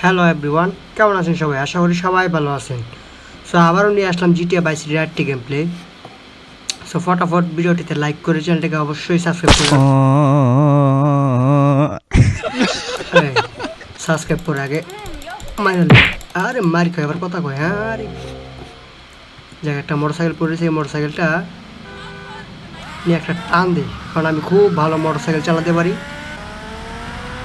Hello everyone কেমন আছেন সবাই? আশা করি সবাই ভালো আছেন। সো আবারও নিয়ে আসলাম জিটিএ বাইস রিয়ারটি গেম প্লে সো ফটাফট ভিডিওটিতে লাইক করে চ্যানেলটাকে অবশ্যই সাবস্ক্রাইব করবেন সাবস্ক্রাইব করে আগে আরে, মারি কয় আবার কথা কয়? হ্যাঁ আরে। জায়গায় একটা মোটর সাইকেল পড়েছে এই মোটর সাইকেলটা নিয়ে একটা টান দিই। কারণ আমি খুব ভালো মোটর সাইকেল চালাতে পারি।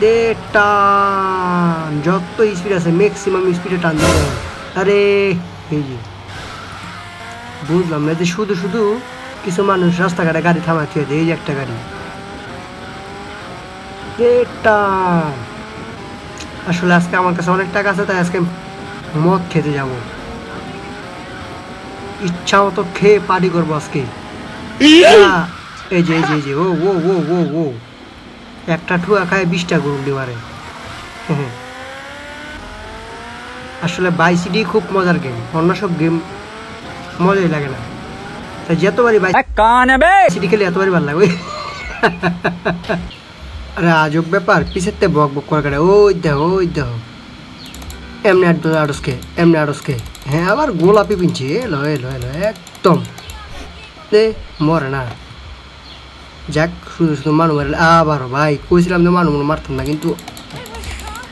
দে টান যত স্পিড আছে ম্যাক্সিমাম স্পিডে টান দিতে আরে এই যে বুঝলাম না যে শুধু শুধু কিছু মানুষ রাস্তাঘাটে গাড়ি থামাতে হয় এই যে একটা গাড়ি। টান আসলে আজকে আমার কাছে অনেক টাকা আছে তাই আজকে মদ খেতে যাব। ইচ্ছা মতো খেয়ে পার্টি করব আজকে। এই যে এই যে এই যে ও ও ও ও ও। একটা ঠুয়া খায় বিশটা গরু মারে আসলে বাই বাইসিডি খুব মজার গেম অন্য সব গেম মজাই লাগে না। তাই যতবারই বাইসিডি খেলে এতবারই ভালো লাগে আরে আজব ব্যাপার পিছের তে বক বক করে কাটে। ওই দেহ ওই দেহ এমনি আট আড়সকে এমনি আড়সকে হ্যাঁ আবার গোলাপি পিনছে। এলো এলো এলো একদম। দে মরে না। যাক, শুধু শুধু মানুষ মারলে। আবার ভাই, কইছিলাম যে মানুষ মারতাম না, কিন্তু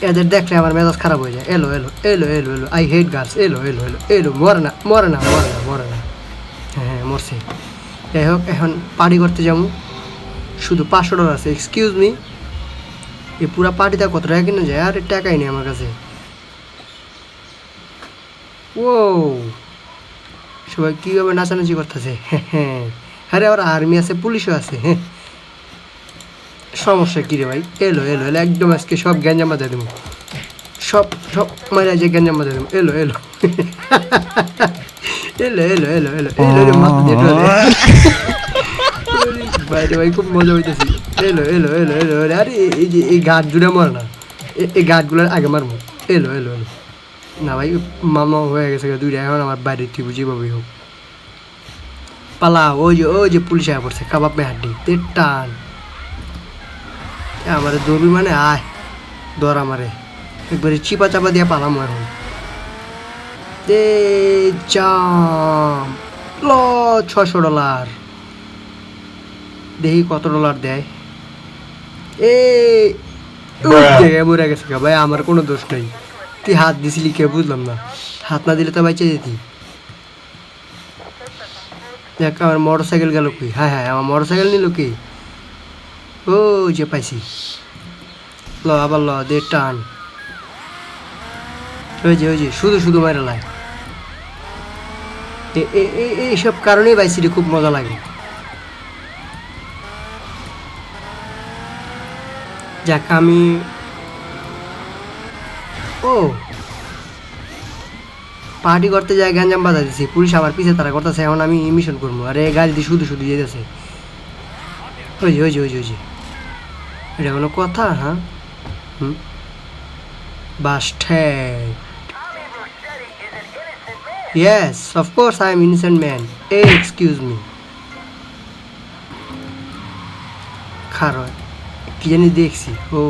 এদের দেখলে আমার মেজাজ খারাপ হয়ে যায়। এলো এলো এলো এলো এলো আই হেট গার্লস এলো এলো এলো এলো, মরে না মরে না মরে না মরে না। হ্যাঁ হ্যাঁ মরছে। যাই হোক, এখন পার্টি করতে যাব। শুধু পাঁচশো ডলার আছে এক্সকিউজ মি এই পুরা পার্টিটা কত টাকা কিনে যায়? আরে, টাকাই নেই আমার কাছে। ও সবাই কীভাবে নাচানাচি করতেছে? হ্যাঁ হ্যাঁ। হ্যাঁ আবার আর্মি আছে পুলিশও আছে হ্যাঁ সমস্যা কী রে ভাই এলো এলো এলো একদম আজকে সব গ্যাঞ্জা মাথা দেবো সব সব মারা যে গ্যাঞ্জা মাথা দেবো এলো এলো এলো এলো এলো এলো এলো মাথা দিয়ে বাইরে ভাই খুব মজা হইতেছি এলো এলো এলো এলো এলো আরে এই যে এই গাছ জুড়ে মর না এই গাছগুলোর আগে মারবো এলো এলো এলো না ভাই মামা হয়ে গেছে দুইটা এখন আমার বাড়ির ঠিক বুঝি পাবি হোক পালা ওই যে ওই যে পুলিশ আয়া পড়ছে কাবাব মে হাড্ডি তে টান। আমারে দৌড়বি মানে? আয় দর আমারে। একবারে চিপা চাপা দিয়ে পালাম এখন। দে জাম। ল ছশো ডলার। দেখি কত ডলার দেয়। এ মরে গেছে ভাই আমার কোনো দোষ নেই। তুই হাত দিছিলি কে বুঝলাম না। হাত না দিলে তো বাইচে যেতি। দেখ, আমার মোটর সাইকেল গেল কি হ্যাঁ হ্যাঁ আমার মোটর সাইকেল নিল কি? ও যে পাইছি। ল, আবার ল, দে, টান। ওই যে ওই যে, শুধু শুধু মারে এ- এইসব কারণেই বাইসিটি খুব মজা লাগে। যাক, আমি ও পার্টি করতে যাই গ্যাঞ্জাম বাধা দিছি পুলিশ আমার পিছে তারা করতেছে এখন আমি মিশন করব। আরে গাড়ি দিয়ে শুধু শুধু যেতেছে। ওই যে ওই যে ওই যে ওই যে। এটা কোনো কথা হ্যাঁ? হুম? বাস of course I am innocent man. Hey, excuse me. খারো কি জানি দেখছি। ও।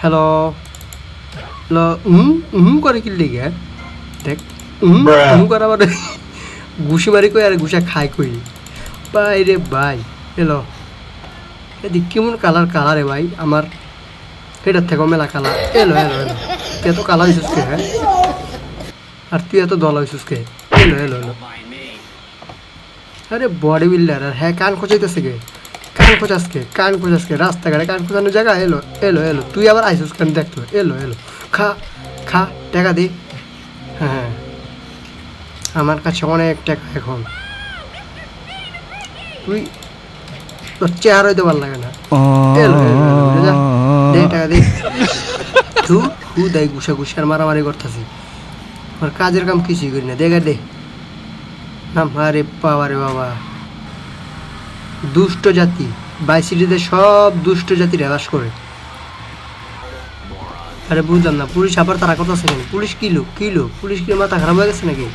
হ্যালো হ্যালো হুম হুম করে কি লেগে? দেখ। করে আবার ঘুষি মারি কই আর ঘুষা খাই কই? ভাই রে ভাই হ্যালো এদিক কেমন কালার কালার রে ভাই? আমার এটার থেকে মেলা কালার। এলো এলো এলো। তুই এত কালার হয়েছিস কে হ্যাঁ? আর তুই এত দল হয়েছিস কে? এলো এলো এলো। আরে বডি বিল্ডার আর হ্যাঁ কান খোঁচাইতেছে কে? কান খোঁচাস কে? কান খোঁচাস কে? রাস্তাঘাটে কান খোঁচানোর জায়গা? এলো এলো এলো। তুই আবার আইসিস কেন? দেখতো এলো এলো। খা খা টাকা দি। হ্যাঁ। আমার কাছে অনেক টাকা এখন। তুই তোর চেহারাই তো ভালো লাগে না দে টাকা তু হু দেয় গুছা গুছার মারামারি করতেছি। আমার কাজের কাম কিছুই করি না। দেখা দে। নাম আরে বাবা রে বাবা। দুষ্ট জাতি। বাইসিটিতে সব দুষ্ট জাতির হ্রাস করে। আরে বুঝলাম না, পুলিশ আবার তারা করতেছে কেন? পুলিশ কি লোক? কি লোক? পুলিশ কি মাথা খারাপ হয়ে গেছে নাকি?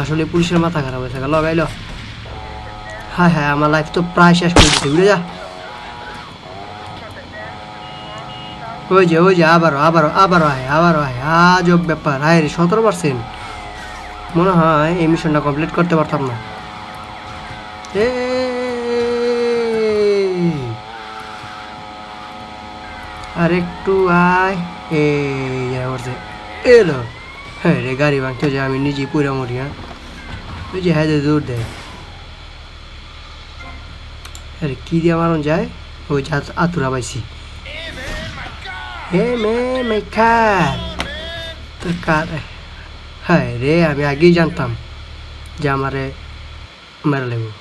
আসলে পুলিশের মাথা খারাপ হয়েছে লগাইল হ্যাঁ হ্যাঁ আমার লাইফ তো প্রায় শেষ করে দিচ্ছে বুঝে যা। ওই যে ওই যে আবারও আবারও আবারও আয় আবারও আয়, আজব ব্যাপার হায় রে, সতেরো পার্সেন্ট মনে হয় এই মিশনটা কমপ্লিট করতে পারতাম না। এ আর একটু আয়। এই করছে। এলো হ্যাঁ রে, গাড়ি ভাঙতে যে আমি নিজেই পুরা মরি হ্যাঁ। ওই যে হ্যাঁ দূর দেয় আরে, কি দিয়ে মারণ যায়? ওই যে আত- আতুরা পাইছি। হে মে মেখা তোর কার? হ্যাঁ রে, আমি আগেই জানতাম যে আমারে মেরে লেবো।